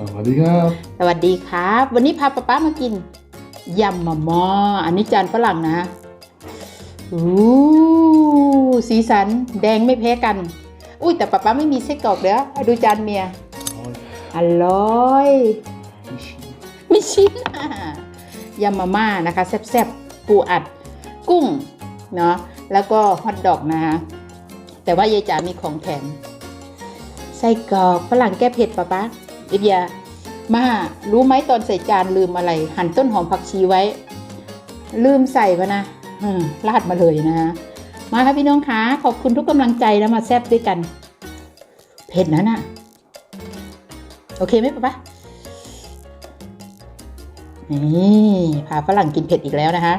สวัสดีครับ สวัสดีครับ วันนี้พาป๊าป๊ามากินยำมะมอ อันนี้จานฝรั่งนะอู้สีสันแดงไม่แพ้กัน อุ้ยแต่ป๊าป๊าไม่มีไส้กรอกเด้อดูจานเมีย อร่อยไม่ชิมอะยำมาม่านะคะแซ่บๆปูอัดกุ้งเนาะแล้วก็ฮอทดอกนะคะแต่ว่ายายจ๋ามีของแถมไส้กรอกฝรั่งแก้เผ็ดป๊าป๊า เอเบียมารู้ไหมตอนใส่จานลืมอะไร หั่นต้นหอมผักชีไว้ ลืมใส่ปะนะลาดมาเลยนะฮะมาค่ะพี่น้องคะขอบคุณทุกกำลังใจนะมาแซบด้วยกันเผ็ดนะน่ะโอเคไหมป๊าป๊านี่พาฝรั่งกินเผ็ดอีกแล้วนะคะ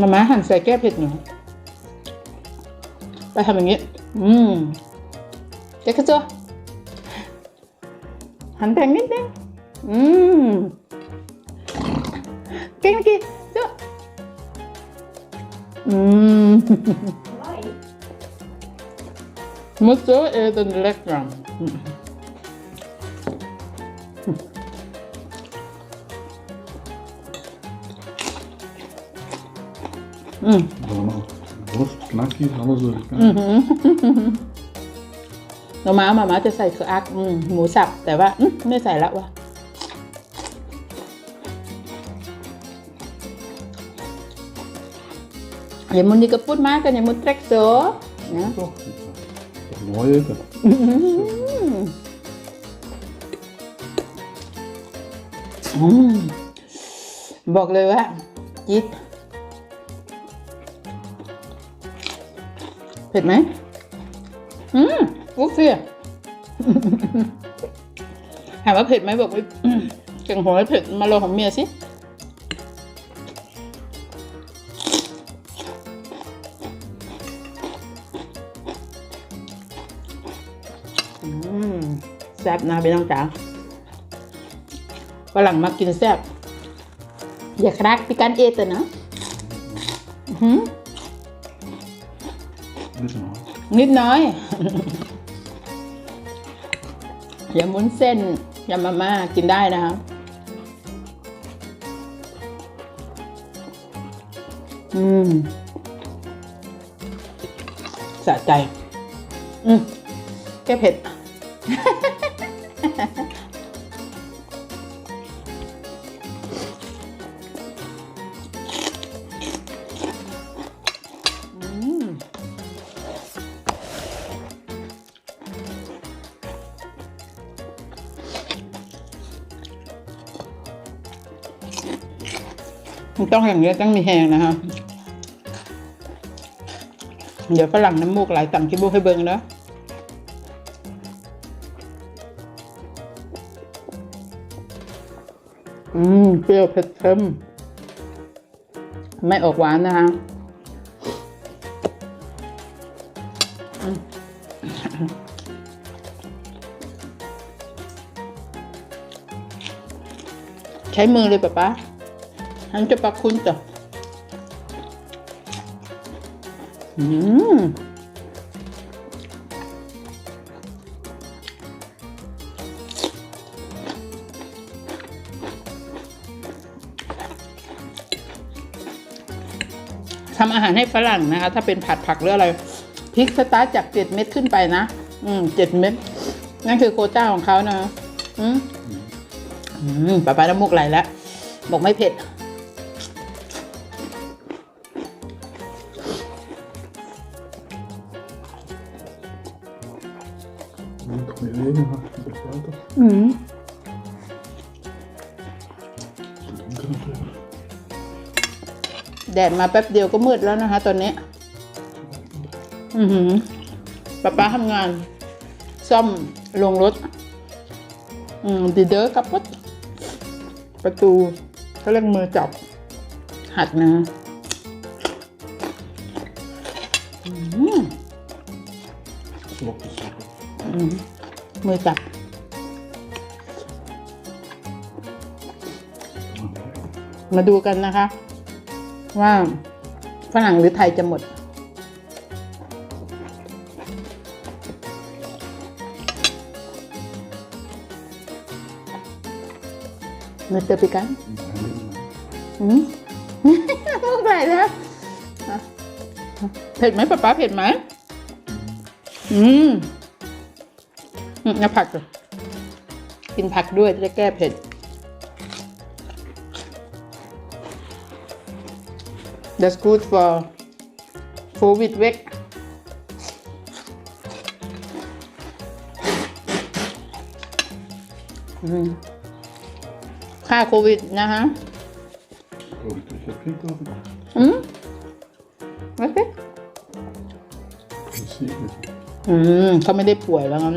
มาม่าหั่นใส่แก้เผ็ดหน่อย ไปทำอย่างนี้ อืมเจ๊กระจัวหันแทงนิดนึงอืมเก่งเมื่อกี้จ้ะอืม Muito är den läckra. Mm. Allemaal worst, knakjes, alles door elkaar. อือหือเรามามามาจะใส่คืออักอืมหมูสับแต่ว่าอืมไม่ใส่ละวะอย่ามุนดีกับพูดมากกันอย่ามุนเทรกโซนะ Toch? Dat is mooi eten. อืมอืมบอกเลยว่าจิ๊ด เผ็ดไหมอืมฟุกเสียถามว่าเผ็ดไหมบอกว่าอืมเก่งหัวเผ็ดมาลของเมียสิอืมแซ่บนะพี่น้องจ๋าฝรั่งมากินแซ่บอย่าครักพิกันเอตนะอือ หือ Dit is nou. นิดน้อย อย่ามุนเส้นยำมาม่ากินได้นะคะอืมสะใจ อืมแก้เผ็ด ต้องอย่างนี้ยต้องมีแหงนะคะเดี๋ยวฝรั่งน้ำมูกไหลต่ำขี้บุกให้เบิ่งนะอืม เปรี้ยวเผ็ดเค็มไม่ออกหวานนะคะใช้มือเลยป๊าป๊า Han จะปักคุณจ้ะอืมทำอาหารให้ฝรั่งนะคะ ถ้าเป็นผัดผักหรืออะไรพริกสตาร์จากเจ็ดเม็ดขึ้นไปนะ อืมเจ็ดเม็ดนั่นคือโคต้าของเขานะ อืมอืมป้าป้าน้ำมูกไหลแล้ว บอกไม่เผ็ด Niet meer eten, maar het is water. อืมแดดมาแป๊บเดียวก็มืดแล้วนะคะ ตอนนี้ อือหือป้าป้าทำงาน ซ่อมลงรถ อืมดีเดอร์กับรถประตูเขาเรียกมือจับ หัดนะอืม Slokken, slokken. มือจับมาดูกันนะคะ ว่าฝรั่งหรือไทยจะหมด มาเตอร์ปิกันอืมลูไหลแล้เผ็ดไหมป๊าป๊าเผ็ดไหมอืม อืมเอาผักก่อนกินผักด้วยจะแก้เผ็ด That's good for COVID w e k อืมค่าโควิดนะฮะ Oh, ik heb geen COVID. อืมโอเค Zeker. อืมเขาไม่ได้ป่วยแล้วงั้น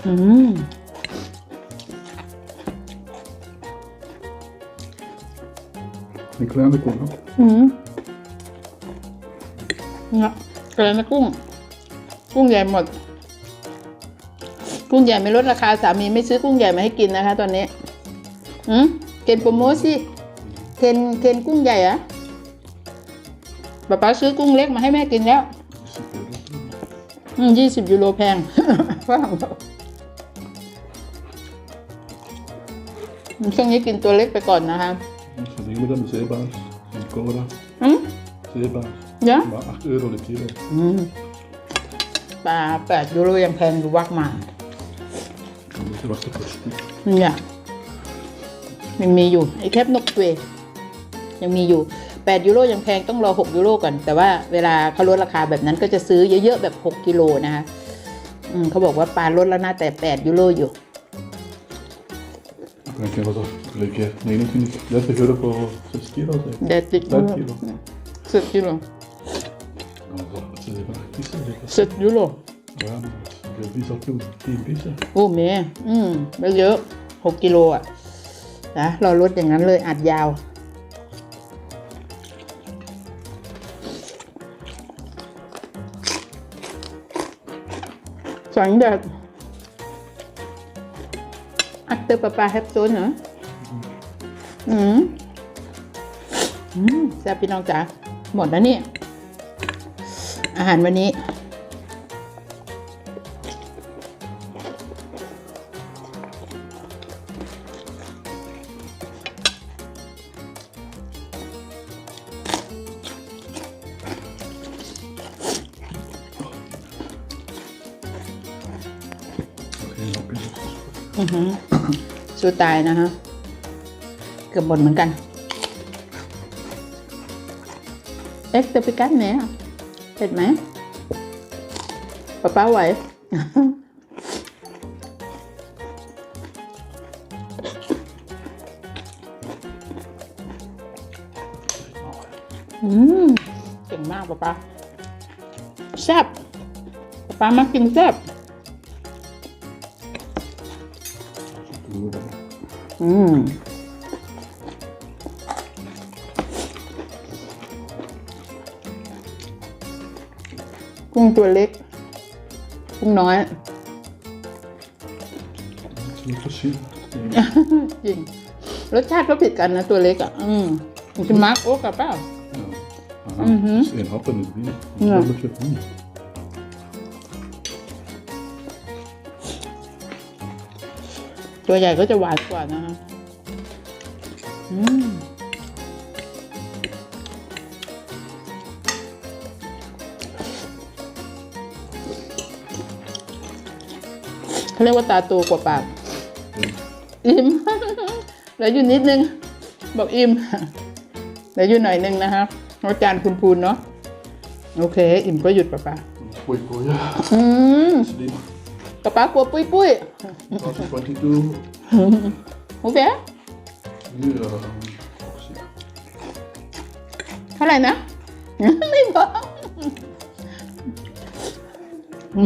อนวางนี่เนี่ยช้าช้าๆไอ้รู้รู้นี่รอแล้วตัวใครตัวมันอืม Een kleine kom nog. อืมเนี่ยเกลือนกุ้ง กุ้งใหญ่หมด กุ้งใหญ่ไม่ลดราคาสามีไม่ซื้อกุ้งใหญ่มาให้กินนะคะ ตอนนี้อืมเคนโปรโมทสิเคนเคนกุ้งใหญ่อะป๊าป๊าซื้อกุ้งเล็กมาให้แม่กินแล้วอืมยี่สิบยูโรแพงฝรั่งบอ ช่วงนี้กินตัวเล็กไปก่อนนะคะ Ze dingen met een zeebaars. Een cola. อืม Zeebaars. เยอะ Maar 8 euro de kilo. อืมปลาแปดยูโรยังแพงอยู่วักมา Dan moet je wachten voor stuk. เนี่ยยังมีอยู่ไอ้แคปนกเวยังมีอยู่แปดยูโรยังแพงต้องรอหกยูโรก่อน แต่ว่าเวลาเขาลดราคาแบบนั้นก็จะซื้อเยอะๆ แบบหกกิโลนะคะอืมเขาบอกว่าปลาลดแล้วนะแต่แปดยูโรอยู่ Dan kan je wat op. Gelijk hè, 29, 30 euro voor 6 kilo zeg. เด็ดติด10 kilo. สิบยูโร Dan zal het ze even vissen zeker. สิบยูโร Ja, maar hoeveel vis had je? 10 vissen. โอ้เมอืมไม่เยอะหกกิโลอะนะเราลดอย่างนั้นเลยอัดยาว สังเด็ด อัตเตอร์ปลาปลาแฮปโซนเหรออืมอืมแซ่บพี่น้องจ๋าหมดแล้วนี่ อาหารวันนี้ สู้ตายนะฮะ เกือบหมดเหมือนกัน เอ็กซ์เตอร์ปิกัสเนี่ยเผ็ดไหมป้าป้าไหวอืมเก่งมากป้าป้าแซ่บป้าป้ามากินแซ่บ อืมกุ้งตัวเล็ก กุ้งน้อย Dat is niet verschil. จริง รสชาติก็ผิดกันนะตัวเล็กอะ อืมคุณมาร์กโอ๊กกับเปล่า Ja. Aha, Mhm. dus één hap en het bier. Ja. ตัวใหญ่ก็จะหวานกว่านะฮะอืมเขาเรียกว่าตาโตกว่าปาก อิ่มเหลืออยู่นิดนึง บอกอิ่มเหลืออยู่หน่อยนึงนะคะอาจารย์พูนๆเนาะ โอเค อิ่มก็หยุดป้าป้า Gooi, gooi, ja. อืม Slim. ป้าป้ากลัวปุ้ยปุ้ย Als ik wat niet doe. โอเค Nu, ja. Ja. เท่าไหร่นะ ไม่บอก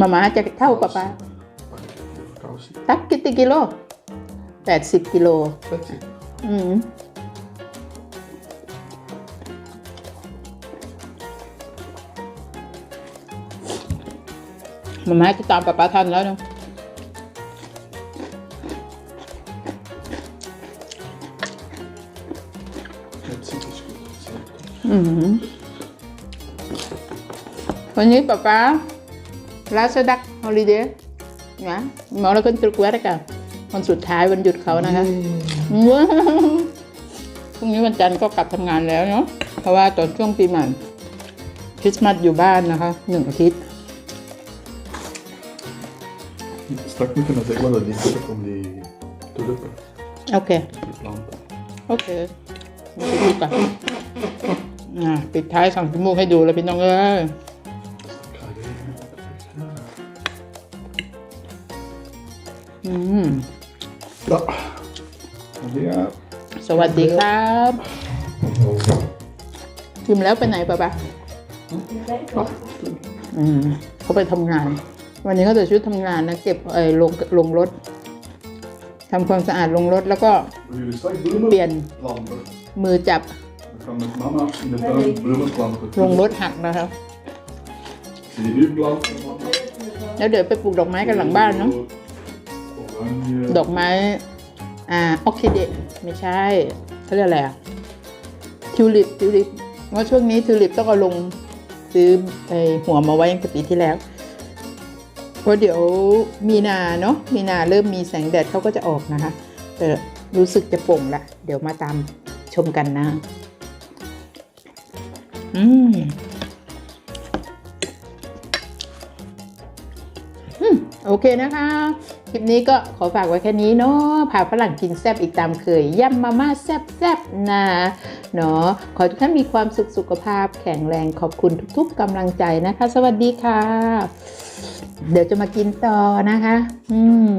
มาม่าจะเท่ากับป้า Kausi. ตักกิติกิโลแปดสิบกิโล That's it. อืม มาม่าจะตามป้าป้าทันแล้วเนาะ That's it. is good. That's it. อืมวันนี้ป้าป้าลาสดักฮอลิเดย์นะมอลกันตรุกเวรกันวันสุดท้ายวันหยุดเขานะคะว้าวพรุ่งนี้วันจันทร์ก็กลับทำงานแล้วเนาะเพราะว่าตอนช่วงปีใหม่คริสต์มาสอยู่บ้านนะคะหนึ่งอาทิตย์ Straks moet je dan zeggen wat dat is. Dan komen die tulipen. โอเค Die planten. โอเคมาดูกันอ่าปิดท้ายสั่งจมูกให้ดูแล้วพี่น้องเอ้ย Ik ga even. อืม Ja. Ja. สวัสดีครับพิมพ์แล้วไปไหนปะปะ Ah, อืมเขาไปทำงาน วันนี้เขาจะชุดทำงานนะเก็บไอ้ลงลงรถทำความสะอาดลงรถแล้วก็เปลี่ยนมือจับ ลงรถหักนะครับ แล้วเดี๋ยวไปปลูกดอกไม้กันหลังบ้านเนาะดอกไม้ อ่าออกซิเดไม่ใช่เขาเรียกอะไรอะทิวลิปทิวลิปว่าช่วงนี้ทิวลิปต้องเอาลงซื้อไอหัวมาไว้ตั้งแต่ปีที่แล้ว เพราะเดี๋ยวมีนาเนาะมีนาเริ่มมีแสงแดดเขาก็จะออกนะคะ แต่รู้สึกจะโป่งละ เดี๋ยวมาตามชมกันนะ อืมโอเคนะคะ คลิปนี้ก็ขอฝากไว้แค่นี้เนาะพาฝรั่งกินแซบอีกตามเคยยำมาม่าแซบแซบๆนะเนาะขอทุกท่านมีความสุขสุขภาพแข็งแรงขอบคุณทุกๆกำลังใจนะคะ สวัสดีค่ะ เดี๋ยวจะมากินต่อนะคะ อืม